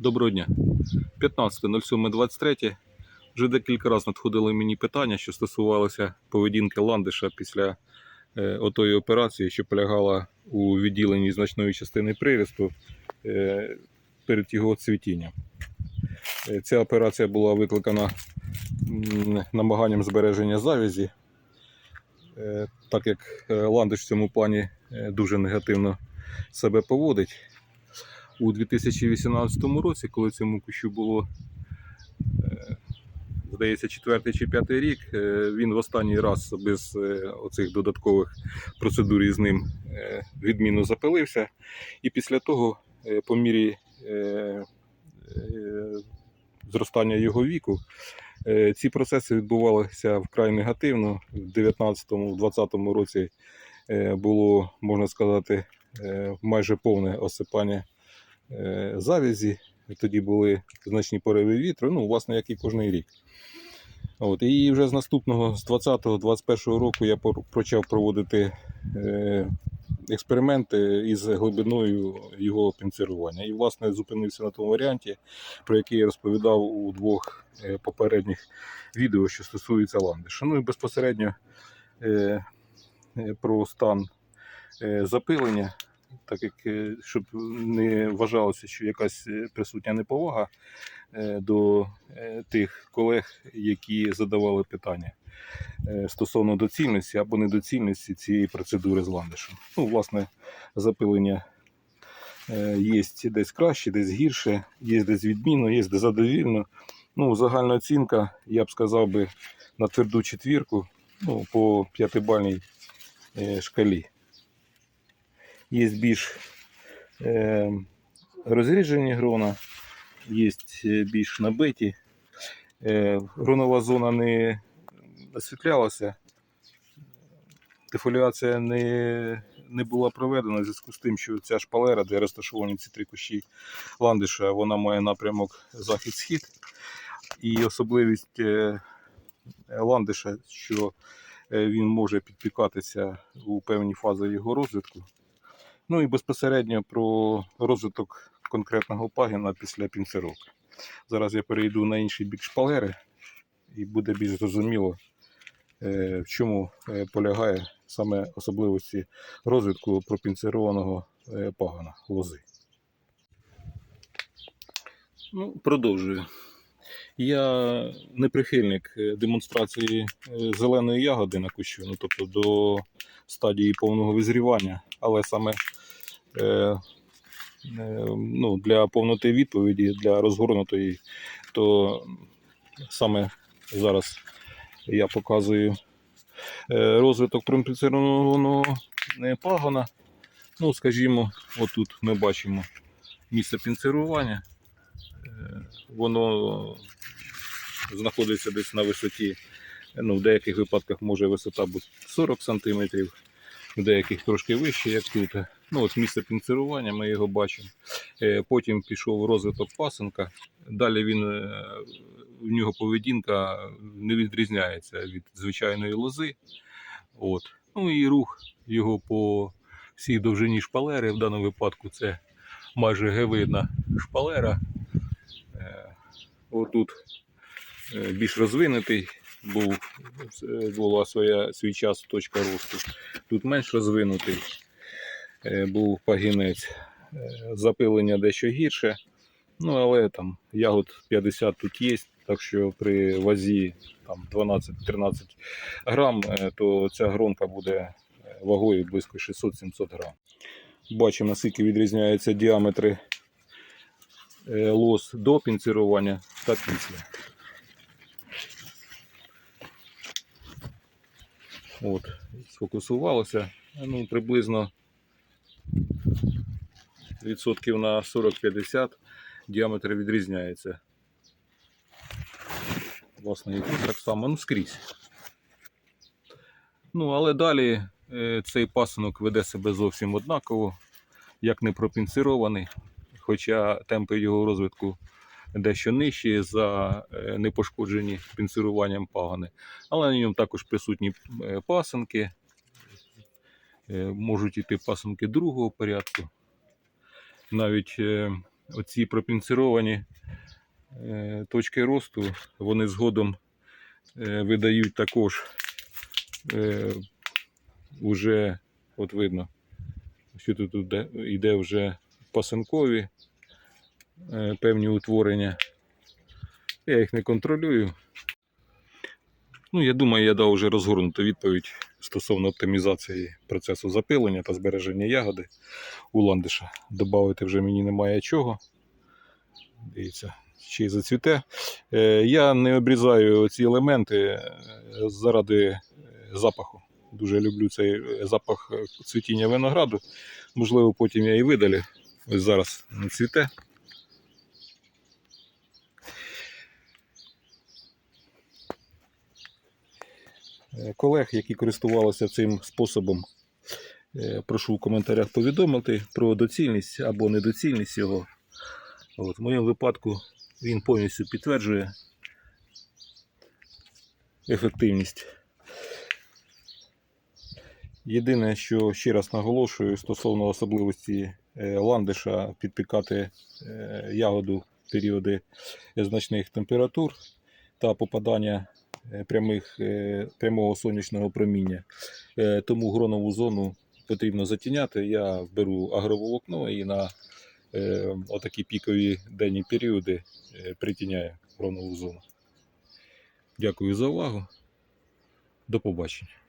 Доброго дня. 15.07.23. Вже декілька разів надходили мені питання, що стосувалося поведінки ландиша після е, отої операції, що полягала у відділенні значної частини приросту е, перед його цвітінням. Е, Ця операція була викликана м, намаганням збереження завязі, е, так як е, ландиш в цьому плані е, дуже негативно себе поводить у 2018 році, коли цьому кущу було, е, здається, четвертий чи п'ятий рік, е, він в останній раз без е, оцих додаткових процедур із ним відмінно запилився. І після того, по мірі зростання його віку, ці процеси відбувалися вкрай негативно. В 2019-2020 році було, можна сказати, майже повне осипання завязі. Тоді були значні пориви вітру, ну, власне, як і кожен рік. От, і вже з наступного, з 20-21 року, я почав проводити е, експерименти із глибиною його пінцирування. І, власне, зупинився на тому варіанті, про який я розповідав у двох е, попередніх відео, що стосується ландиша. Ну і безпосередньо е, е, про стан е, запилення так як е, щоб не вважалося, що якась е, присутня неповага е, до тих колег, які задавали питання стосовно доцільності або недоцільності цієї процедури з ландишем. Ну, власне, запилення є десь краще, десь гірше, є десь відмінно, є десь задовільно. Ну, загальна оцінка, я б сказав би, на тверду четвірку, ну, по п'ятибальній шкалі є більш е, розріджені грона, є більш набиті. Е, гронова зона не освітлялася, дефоліація не, не була проведена в зв'язку з тим, що ця шпалера, де розташовані ці три кущі ландиша, вона має напрямок захід-схід. І особливість е, ландиша, що е, він може підпікатися у певні фази його розвитку. Ну і безпосередньо про розвиток конкретного пагіна після пінцировки. Зараз я перейду на інший бік шпалери і буде більш зрозуміло, е, в чому е, полягає саме особливості розвитку пропінцированого е, пагона лози. Ну, продовжую. Я не прихильник демонстрації зеленої ягоди на кущу, ну, тобто до стадії повного визрівання, але саме ну, для повноти відповіді, для розгорнутої, то саме зараз я показую е, розвиток примприцированого пагона. Ну, скажімо, отут ми бачимо місце пінцирування. Е, Воно знаходиться десь на висоті, ну, в деяких випадках може висота бути 40 см, в деяких трошки вище, як тут. Ну, от місце пінцирування, ми його бачимо. Е, Потім пішов розвиток пасенка. Далі він, е, в нього поведінка не відрізняється від звичайної лози. От. Ну і рух його по всій довжині шпалери. В даному випадку це майже гевидна шпалера. Е, Отут більш розвинутий був, була своя, свій час точка росту. Тут менш розвинутий був пагінець. Е, Запилення дещо гірше. Ну, але там ягод 50 тут є, так що при вазі там 12-13 грам, е, то ця гронка буде е, вагою близько 600-700 грам. Бачимо, наскільки відрізняються діаметри е, лос до пінцирування та після. От, сфокусувалося. Ну, приблизно відсотків на 40-50 діаметр відрізняється. Власне, і так само, ну скрізь. Ну, але далі е, цей пасинок веде себе зовсім однаково, як не пропінцирований, хоча темпи його розвитку дещо нижчі за е, непошкоджені пінцируванням пагани. Але на ньому також присутні е, пасинки. Можуть іти пасинки другого порядку. Навіть е, оці пропінцировані е, точки росту, вони згодом е, видають також уже, от видно, що тут йде вже пасинкові певні утворення. Я їх не контролюю. Ну, я думаю, я дав вже розгорнуту відповідь стосовно оптимізації процесу запилення та збереження ягоди у ландиша. Добавити вже мені немає чого. Дивіться, ще й зацвіте. Е, Я не обрізаю ці елементи е, заради е, запаху. Дуже люблю цей запах цвітіння винограду. Можливо, потім я і видалю. Ось зараз не цвіте. Колег, які користувалися цим способом, е, прошу в коментарях повідомити про доцільність або недоцільність його. От, в моєму випадку він повністю підтверджує ефективність. Єдине, що ще раз наголошую стосовно особливості е, ландиша підпікати е, ягоду в періоди значних температур та попадання е, прямих, е, прямого сонячного проміння. Е, Тому гронову зону потрібно затіняти. Я беру агроволокно і на е, отакі пікові денні періоди е, притіняю гронову зону. Дякую за увагу. До побачення.